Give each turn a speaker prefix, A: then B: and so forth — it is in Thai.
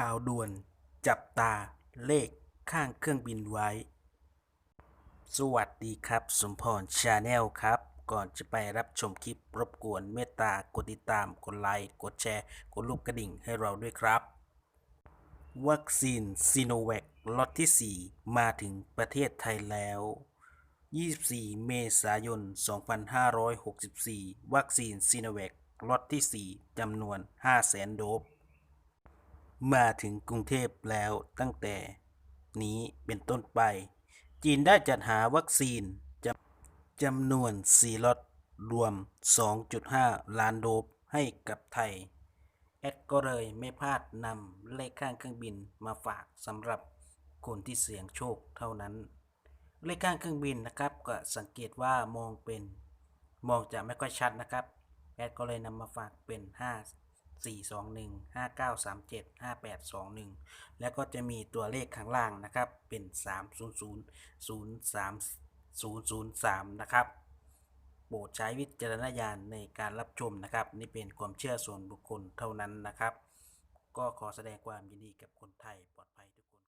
A: ข่าวด่วนจับตาเลขข้างเครื่องบินไว้ สวัสดีครับ สมพรชาแนลครับ ก่อนจะไปรับชมคลิปรบกวนเมตตากดติดตามกดไลค์กดแชร์กดรูปกระดิ่งให้เราด้วยครับ วัคซีนซีโนแวคล็อตที่ 4 มาถึงประเทศไทยแล้ว 24 เมษายน 2564 วัคซีนซีโนแวคล็อตที่ 4จำนวน 500,000โดส มาถึงกรุงเทพแล้วตั้งแต่นี้เป็นต้นไป จีนได้จัดหาวัคซีนจำจำนวน 4 ล็อตรวม 2.5 ล้านโดสให้กับไทย แอดก็เลยไม่พลาดนำเลขข้างเครื่องบินมาฝากสำหรับคนที่เสี่ยงโชคเท่านั้น เลขข้างเครื่องบินนะครับก็สังเกตว่ามองเป็น มองจะไม่ค่อยชัดนะครับ แอดก็เลยนำมาฝากเป็น 5 4 2 1 5 9 3 7 5 8 2 1 แล้วก็จะมีตัวเลขข้างล่างนะครับ เป็น 3 0 0 0 3 0 0 3 นะครับโปรดใช้วิจารณญาณในการรับชมนะครับ นี่เป็นความเชื่อส่วนบุคคลเท่านั้นนะครับ ก็ขอแสดงความยินดีกับคนไทยปลอดภัยทุกคน